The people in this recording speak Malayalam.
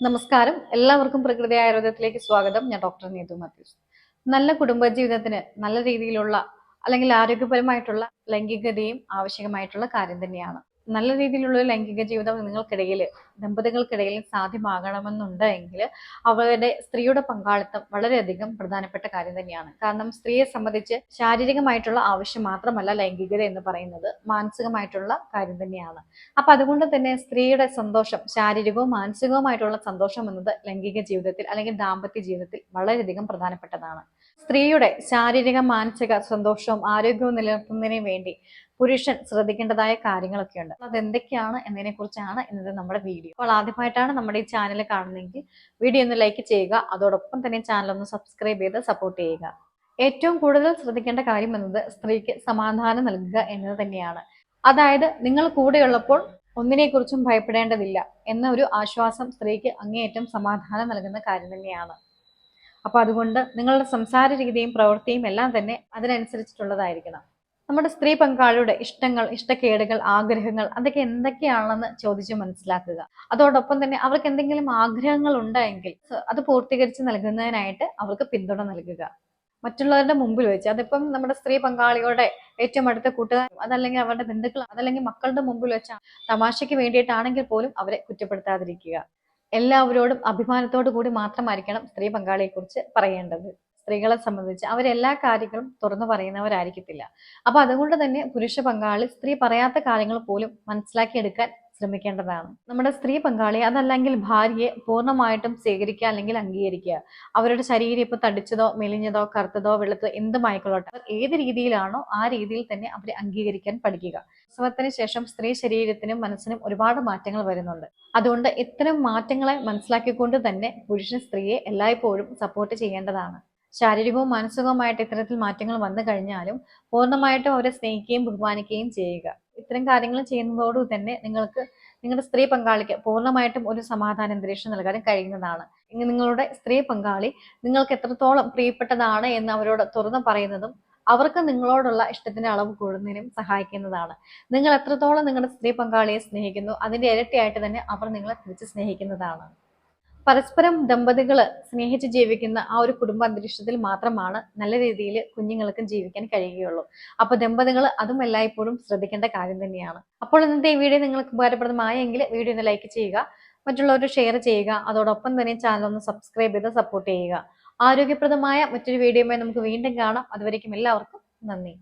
നമസ്കാരം. എല്ലാവർക്കും പ്രകൃതി ആയുർവേദത്തിലേക്ക് സ്വാഗതം. ഞാൻ ഡോക്ടർ നീതു മാത്യൂസ്. നല്ല കുടുംബജീവിതത്തിന് നല്ല രീതിയിലുള്ള അല്ലെങ്കിൽ ആരോഗ്യപരമായിട്ടുള്ള ലൈംഗികതയും ആവശ്യമായിട്ടുള്ള കാര്യം തന്നെയാണ്. നല്ല രീതിയിലുള്ള ലൈംഗിക ജീവിതം നിങ്ങൾക്കിടയിൽ ദമ്പതികൾക്കിടയിൽ സാധ്യമാകണമെന്നുണ്ട് എങ്കിൽ അവരുടെ സ്ത്രീയുടെ പങ്കാളിത്തം വളരെയധികം പ്രധാനപ്പെട്ട കാര്യം തന്നെയാണ്. കാരണം സ്ത്രീയെ സംബന്ധിച്ച് ശാരീരികമായിട്ടുള്ള ആവശ്യം മാത്രമല്ല ലൈംഗികത എന്ന് പറയുന്നത് മാനസികമായിട്ടുള്ള കാര്യം തന്നെയാണ്. അപ്പൊ അതുകൊണ്ട് തന്നെ സ്ത്രീയുടെ സന്തോഷം ശാരീരികവും മാനസികവുമായിട്ടുള്ള സന്തോഷം എന്നത് ലൈംഗിക ജീവിതത്തിൽ അല്ലെങ്കിൽ ദാമ്പത്യ ജീവിതത്തിൽ വളരെയധികം പ്രധാനപ്പെട്ടതാണ്. സ്ത്രീയുടെ ശാരീരിക മാനസിക സന്തോഷവും ആരോഗ്യവും നിലനിർത്തുന്നതിനു വേണ്ടി പുരുഷൻ ശ്രദ്ധിക്കേണ്ടതായ കാര്യങ്ങളൊക്കെയുണ്ട്. അത് എന്തൊക്കെയാണ് എന്നതിനെ കുറിച്ചാണ് ഇന്നത്തെ നമ്മുടെ വീഡിയോ. അപ്പോൾ ആദ്യമായിട്ടാണ് നമ്മുടെ ഈ ചാനൽ കാണുന്നതെങ്കിൽ വീഡിയോ ഒന്ന് ലൈക്ക് ചെയ്യുക അതോടൊപ്പം തന്നെ ചാനൽ ഒന്ന് സബ്സ്ക്രൈബ് ചെയ്ത് സപ്പോർട്ട് ചെയ്യുക. ഏറ്റവും കൂടുതൽ ശ്രദ്ധിക്കേണ്ട കാര്യം എന്നത് സ്ത്രീക്ക് സമാധാനം നൽകുക എന്നത് തന്നെയാണ്. അതായത് നിങ്ങൾ കൂടെയുള്ളപ്പോൾ ഒന്നിനെക്കുറിച്ചും ഭയപ്പെടേണ്ടതില്ല എന്ന ഒരു ആശ്വാസം സ്ത്രീക്ക് അങ്ങേയറ്റം സമാധാനം നൽകുന്ന കാര്യം തന്നെയാണ്. അപ്പൊ അതുകൊണ്ട് നിങ്ങളുടെ സംസാര രീതിയും പ്രവൃത്തിയും എല്ലാം തന്നെ അതിനനുസരിച്ചിട്ടുള്ളതായിരിക്കണം. നമ്മുടെ സ്ത്രീ പങ്കാളിയുടെ ഇഷ്ടങ്ങൾ ഇഷ്ടക്കേടുകൾ ആഗ്രഹങ്ങൾ അതൊക്കെ എന്തൊക്കെയാണെന്ന് ചോദിച്ച് മനസ്സിലാക്കുക. അതോടൊപ്പം തന്നെ അവർക്ക് എന്തെങ്കിലും ആഗ്രഹങ്ങൾ ഉണ്ടെങ്കിൽ അത് പൂർത്തീകരിച്ച് നൽകുന്നതിനായിട്ട് അവർക്ക് പിന്തുണ നൽകുക. മറ്റുള്ളവരുടെ മുമ്പിൽ വെച്ച് അതിപ്പം നമ്മുടെ സ്ത്രീ പങ്കാളിയുടെ ഏറ്റവും അടുത്ത കൂട്ടുകാർ അതല്ലെങ്കിൽ അവരുടെ ബന്ധുക്കൾ അതല്ലെങ്കിൽ മക്കളുടെ മുമ്പിൽ വെച്ച് തമാശയ്ക്ക് വേണ്ടിയിട്ടാണെങ്കിൽ പോലും അവരെ കുറ്റപ്പെടുത്താതിരിക്കുക. എല്ലാവരോടും അഭിമാനത്തോടു കൂടി മാത്രമായിരിക്കണം സ്ത്രീ പങ്കാളിയെ കുറിച്ച് പറയേണ്ടത്. സ്ത്രീകളെ സംബന്ധിച്ച് അവരെല്ലാ കാര്യങ്ങളും തുറന്നു പറയുന്നവരായിരിക്കത്തില്ല. അപ്പൊ അതുകൊണ്ട് തന്നെ പുരുഷ പങ്കാളി സ്ത്രീ പറയാത്ത കാര്യങ്ങൾ പോലും മനസ്സിലാക്കിയെടുക്കാൻ ശ്രമിക്കേണ്ടതാണ്. നമ്മുടെ സ്ത്രീ പങ്കാളി അതല്ലെങ്കിൽ ഭാര്യയെ പൂർണമായിട്ടും സ്വീകരിക്കുക അല്ലെങ്കിൽ അംഗീകരിക്കുക. അവരുടെ ശരീരം ഇപ്പൊ തടിച്ചതോ മെലിഞ്ഞതോ കറുത്തതോ വെളുത്തോ എന്തുമായിക്കൊള്ളട്ടെ. അവർ ഏത് രീതിയിലാണോ ആ രീതിയിൽ തന്നെ അവരെ അംഗീകരിക്കാൻ പഠിക്കുക. പ്രസവത്തിന് ശേഷം സ്ത്രീ ശരീരത്തിനും മനസ്സിനും ഒരുപാട് മാറ്റങ്ങൾ വരുന്നുണ്ട്. അതുകൊണ്ട് ഇത്തരം മാറ്റങ്ങളെ മനസ്സിലാക്കിക്കൊണ്ട് തന്നെ പുരുഷൻ സ്ത്രീയെ എല്ലായ്പ്പോഴും സപ്പോർട്ട് ചെയ്യേണ്ടതാണ്. ശാരീരികവും മാനസികവുമായിട്ട് ഇത്തരത്തിൽ മാറ്റങ്ങൾ വന്നു കഴിഞ്ഞാലും പൂർണമായിട്ടും അവരെ സ്നേഹിക്കുകയും ബഹുമാനിക്കുകയും ചെയ്യുക. ഇത്തരം കാര്യങ്ങൾ ചെയ്യുന്നതോടു തന്നെ നിങ്ങൾക്ക് നിങ്ങളുടെ സ്ത്രീ പങ്കാളിക്ക് പൂർണമായിട്ടും ഒരു സമാധാന അന്തരീക്ഷം നൽകാനും കഴിയുന്നതാണ്. നിങ്ങളുടെ സ്ത്രീ പങ്കാളി നിങ്ങൾക്ക് എത്രത്തോളം പ്രിയപ്പെട്ടതാണ് എന്ന് അവരോട് തുറന്നു പറയുന്നതും അവർക്ക് നിങ്ങളോടുള്ള ഇഷ്ടത്തിന്റെ അളവ് കൂടുന്നതിനും സഹായിക്കുന്നതാണ്. നിങ്ങൾ എത്രത്തോളം നിങ്ങളുടെ സ്ത്രീ പങ്കാളിയെ സ്നേഹിക്കുന്നു അതിന്റെ ഇരട്ടിയായിട്ട് തന്നെ അവർ നിങ്ങളെ തിരിച്ച് സ്നേഹിക്കുന്നതാണ്. പരസ്പരം ദമ്പതികൾ സ്നേഹിച്ച് ജീവിക്കുന്ന ആ ഒരു കുടുംബ അന്തരീക്ഷത്തിൽ മാത്രമാണ് നല്ല രീതിയിൽ കുഞ്ഞുങ്ങൾക്കും ജീവിക്കാൻ കഴിയുകയുള്ളൂ. അപ്പൊ ദമ്പതികൾ അതും എല്ലായ്പ്പോഴും ശ്രദ്ധിക്കേണ്ട കാര്യം തന്നെയാണ്. അപ്പോൾ ഇന്നത്തെ ഈ വീഡിയോ നിങ്ങൾക്ക് ഉപകാരപ്രദമായെങ്കിൽ വീഡിയോ ഒന്ന് ലൈക്ക് ചെയ്യുക മറ്റുള്ളവർ ഷെയർ ചെയ്യുക അതോടൊപ്പം തന്നെ ചാനൽ ഒന്ന് സബ്സ്ക്രൈബ് ചെയ്ത് സപ്പോർട്ട് ചെയ്യുക. ആരോഗ്യപ്രദമായ മറ്റൊരു വീഡിയോയുമായി നമുക്ക് വീണ്ടും കാണാം. അതുവരേക്കും എല്ലാവർക്കും നന്ദി.